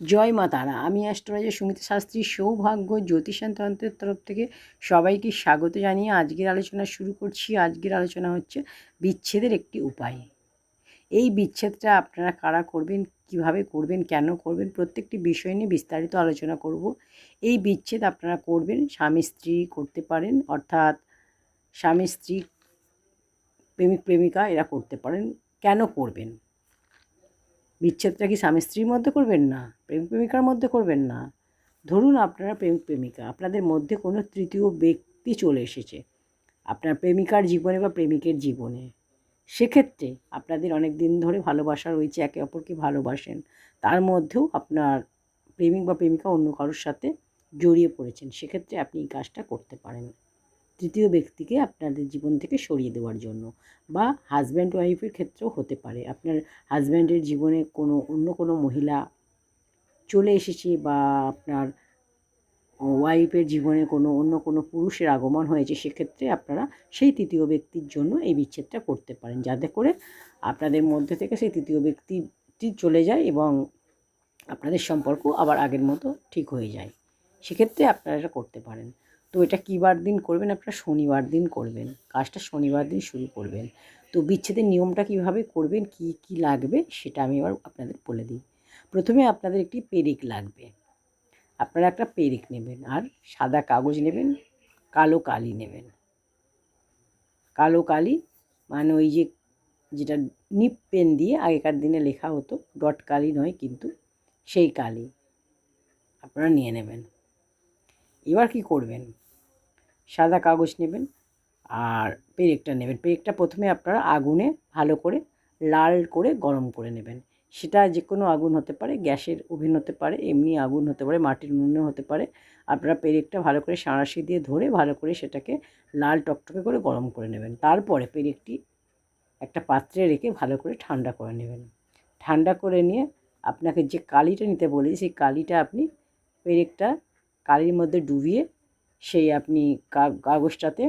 জয় মা তারা। আমি অ্যাস্ট্রোলজার সুমিতা শাস্ত্রী সৌভাগ্য জ্যোতিষান তন্ত্রের তরফ থেকে সবাইকে স্বাগত জানিয়ে আজকের আলোচনা শুরু করছি। আজকের আলোচনা হচ্ছে বিচ্ছেদের একটি উপায়। এই বিচ্ছেদটা আপনারা কারা করবেন, কীভাবে করবেন, কেন করবেন, প্রত্যেকটি বিষয় নিয়ে বিস্তারিত আলোচনা করব। এই বিচ্ছেদ আপনারা করবেন, স্বামী স্ত্রী করতে পারেন, অর্থাৎ স্বামী স্ত্রী, প্রেমিক, প্রেমিকা এরা করতে পারেন। কেন করবেন? বিচ্ছেদটা কি স্বামী স্ত্রীর মধ্যে করবেন না? প্রেম প্রেমিকার মধ্যে করবেন না? ধরুন আপনারা প্রেম প্রেমিকা, আপনাদের মধ্যে কোনো তৃতীয় ব্যক্তি চলে এসেছে, আপনার প্রেমিকার জীবনে বা প্রেমিকের জীবনে। সেক্ষেত্রে আপনাদের অনেক দিন ধরে ভালোবাসা রয়েছে, একে অপরকে ভালোবাসেন, তার মধ্যেও আপনার প্রেমিক বা প্রেমিকা অন্য কারোর সাথে জড়িয়ে পড়েছেন। সেক্ষেত্রে আপনি এই কাজটা করতে পারেন। তৃতীয় ব্যক্তিকে আপনাদের জীবন থেকে সরিয়ে দেওয়ার জন্য বা হাজব্যান্ড ওয়াইফের ক্ষেত্রেও হতে পারে। আপনার হাজব্যান্ডের জীবনে কোনো, অন্য কোনো মহিলা চলে এসেছে বা আপনার ওয়াইফের জীবনে কোনো, অন্য কোনো পুরুষের আগমন হয়েছে, সেক্ষেত্রে আপনারা সেই তৃতীয় ব্যক্তির জন্য এই বিচ্ছেদটা করতে পারেন। যাতে করে আপনাদের মধ্যে থেকে সেই তৃতীয় ব্যক্তিটি চলে যায় এবং আপনাদের সম্পর্ক আবার আগের মতো ঠিক হয়ে যায়। সেক্ষেত্রে আপনারা এটা করতে পারেন। তো এটা কী বার দিন করবেন? আপনারা শনিবার দিন করবেন। কাজটা শনিবার দিন শুরু করবেন। তো বিচ্ছেদের নিয়মটা কীভাবে করবেন? কি কি লাগবে? সেটা আমি এবার আপনাদের বলে দিই। প্রথমে আপনাদের একটি পেরেক লাগবে। আপনারা একটা পেরেক নেবেন আর সাদা কাগজ নেবেন, কালো কালি নেবেন। কালো কালি মানে ওই যে যেটা নিপ পেন দিয়ে আগেকার দিনে লেখা হতো, ডট কালি নয় কিন্তু সেই কালি। আপনারা নিয়ে নেবেন। এবার কি করবেন? সাদা কাগজ নেবেন আর পেরেকটা নেবেন। পেরেকটা প্রথমে আপনারা আগুনে ভালো করে লাল করে গরম করে নেবেন। সেটা যে কোনো আগুন হতে পারে, গ্যাসের ওভেন হতে পারে, এমনি আগুন হতে পারে, মাটির উনুনে হতে পারে। আপনারা পেরেকটা ভালো করে সাঁড়াশি দিয়ে ধরে ভালো করে সেটাকে লাল টকটকে করে গরম করে নেবেন। তারপরে পেরেকটি একটা পাত্রে রেখে ভালো করে ঠান্ডা করে নেবেন। ঠান্ডা করে নিয়ে আপনাকে যে কালিটা নিতে বলি, সেই কালিটা আপনি পেরেকটা কালির মধ্যে ডুবিয়ে সেই আপনি কাগজটাতে,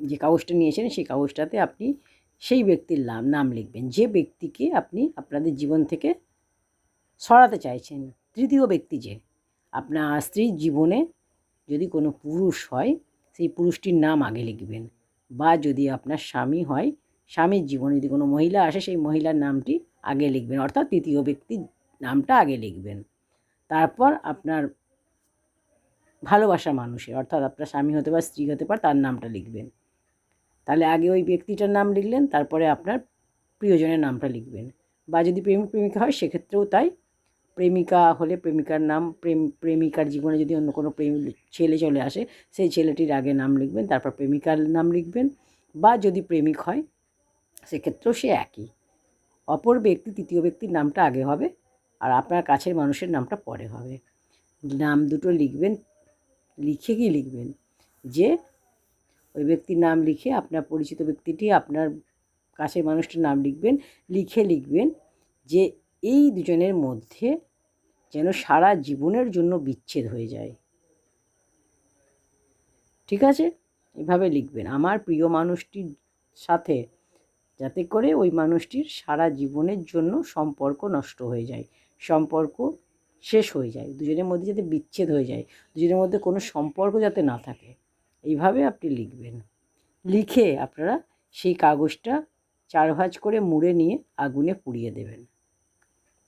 যে কাগজটা নিয়েছেন সেই কাগজটাতে আপনি সেই ব্যক্তির নাম নাম লিখবেন। যে ব্যক্তিকে আপনি আপনাদের জীবন থেকে সরাতে চাইছেন, তৃতীয় ব্যক্তি যে, আপনার স্ত্রীর জীবনে যদি কোনো পুরুষ হয়, সেই পুরুষটির নাম আগে লিখবেন। বা যদি আপনার স্বামী হয়, স্বামীর জীবনে যদি কোনো মহিলা আসে, সেই মহিলার নামটি আগে লিখবেন, অর্থাৎ তৃতীয় ব্যক্তির নামটা আগে লিখবেন। তারপর আপনার ভালোবাসা মানুষের অর্থাৎ আপনার স্বামী হতে পারে, স্ত্রী হতে পারে, তার নামটা লিখবেন। তাহলে আগে ওই ব্যক্তিটার নাম লিখলেন, তারপরে আপনার প্রিয়জনের নামটা লিখবেন। বা যদি প্রেমিক প্রেমিকা হয়, সেক্ষেত্রেও তাই। প্রেমিকা হলে প্রেমিকার নাম, প্রেম, প্রেমিকার জীবনে যদি অন্য কোনো প্রেম ছেলে চলে আসে, সেই ছেলেটির আগে নাম লিখবেন, তারপর প্রেমিকার নাম লিখবেন। বা যদি প্রেমিক হয়, সেক্ষেত্রেও সে একই। অপর ব্যক্তি, তৃতীয় ব্যক্তির নামটা আগে হবে, আর আপনার কাছের মানুষের নামটা পরে হবে। নাম দুটো লিখবেন লিখে কি লিখবেন? যে ওই ব্যক্তির নাম লিখে আপনার পরিচিত ব্যক্তিটি আপনার কাছের মানুষটির নাম লিখবেন, লিখে লিখবেন যে এই দুজনের মধ্যে যেন সারা জীবনের জন্য বিচ্ছেদ হয়ে যায়। ঠিক আছে? এভাবে লিখবেন। আমার প্রিয় মানুষটির সাথে যাতে করে ওই মানুষটির সারা জীবনের জন্য সম্পর্ক নষ্ট হয়ে যায়। সম্পর্ক শেষ হয়ে যায়, দুজনের মধ্যে যাতে বিচ্ছেদ হয়ে যায়, দুজনের মধ্যে কোনো সম্পর্ক যাতে না থাকে, এইভাবে আপনি লিখবেন। লিখে আপনারা সেই কাগজটা চার ভাঁজ করে মুড়ে নিয়ে আগুনে পুড়িয়ে দেবেন।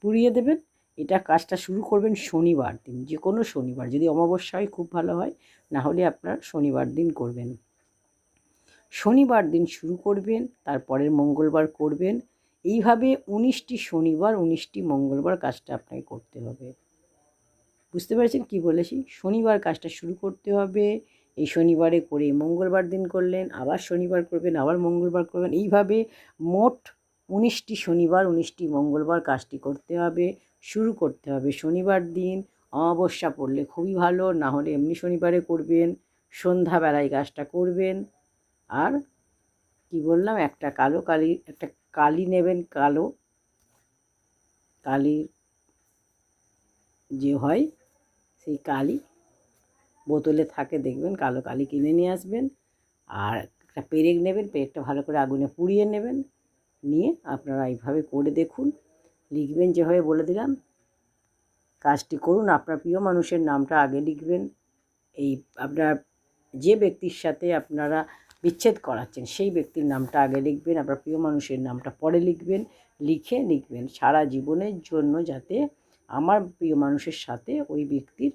পুড়িয়ে দেবেন, এটা কাজটা শুরু করবেন শনিবার দিন যে কোনো শনিবার, যদি অমাবস্যা হয় খুব ভালো হয়, না হলে আপনার শনিবার দিন করবেন। শনিবার দিন শুরু করবেন, তারপরের মঙ্গলবার করবেন এইভাবে উনিশটি শনিবার, উনিশটি মঙ্গলবার কাজটা আপনাকে করতে হবে। বুঝতে পেরেছেন কি বলেছি? শনিবার কাজটা শুরু করতে হবে, এই শনিবারে করে মঙ্গলবার দিন করলেন, আবার শনিবার করবেন, আবার মঙ্গলবার করবেন। এইভাবে মোট উনিশটি শনিবার, উনিশটি মঙ্গলবার কাজটি করতে হবে, শুরু করতে হবে। শনিবার দিন অমাবস্যা পড়লে খুবই ভালো, না হলে এমনি শনিবারে করবেন, সন্ধ্যাবেলায় কাজটা করবেন। আর কি বললাম, একটা কালো কালি, একটা কালি নেবেন কালো। কালির যে হয় সেই কালি বোতলে থাকে, দেখবেন কালো কালি কিনে নিয়ে আসবেন। আর একটা পেরেক নেবেন, পেরেকটা ভালো করে আগুনে পুড়িয়ে নেবেন। নিয়ে আপনারা এইভাবে করে দেখুন। লিখবেন যেভাবে বলে দিলাম। কাজটি করুন। আপনার প্রিয় মানুষের নামটা আগে লিখবেন। এই আপনার যে ব্যক্তির সাথে আপনারা বিচ্ছেদ করাচ্ছেন। সেই ব্যক্তির নামটা আগে লিখবেন, আপনার প্রিয় মানুষের নামটা পরে লিখবেন, লিখে লিখবেন সারা জীবনের জন্য যাতে আমার প্রিয় মানুষের সাথে ওই ব্যক্তির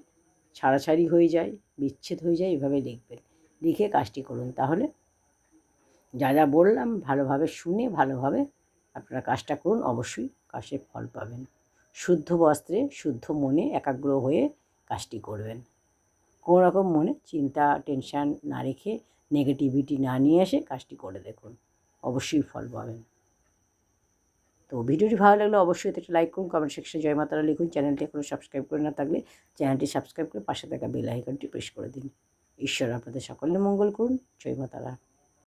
ছাড়াছাড়ি হয়ে যায়, বিচ্ছেদ হয়ে যায়, এভাবে লিখবেন। লিখে কাজটি করুন। তাহলে যা যা বললাম, ভালোভাবে শুনে, ভালোভাবে আপনারা কাজটা করুন, অবশ্যই কাজের ফল পাবেন। শুদ্ধ বস্ত্রে, শুদ্ধ মনে একাগ্র হয়ে কাজটি করবেন। কোনো রকম মনে চিন্তা, টেনশান না রেখে নেগেটিভিটি না নিয়ে এসে কাজটি করে দেখুন। অবশ্যই ফল পাবেন। তো ভিডিওটি ভালো লাগলে অবশ্যই এটা লাইক করুন কমেন্ট সেকশনে জয় মাতারা লিখুন চ্যানেলটি এখনও সাবস্ক্রাইব করে না থাকলে চ্যানেলটি সাবস্ক্রাইব করে পাশে থাকা বেল আইকনটি প্রেস করে দিন। ঈশ্বর আপনাদের সকলের মঙ্গল করুন। জয় মাতারা।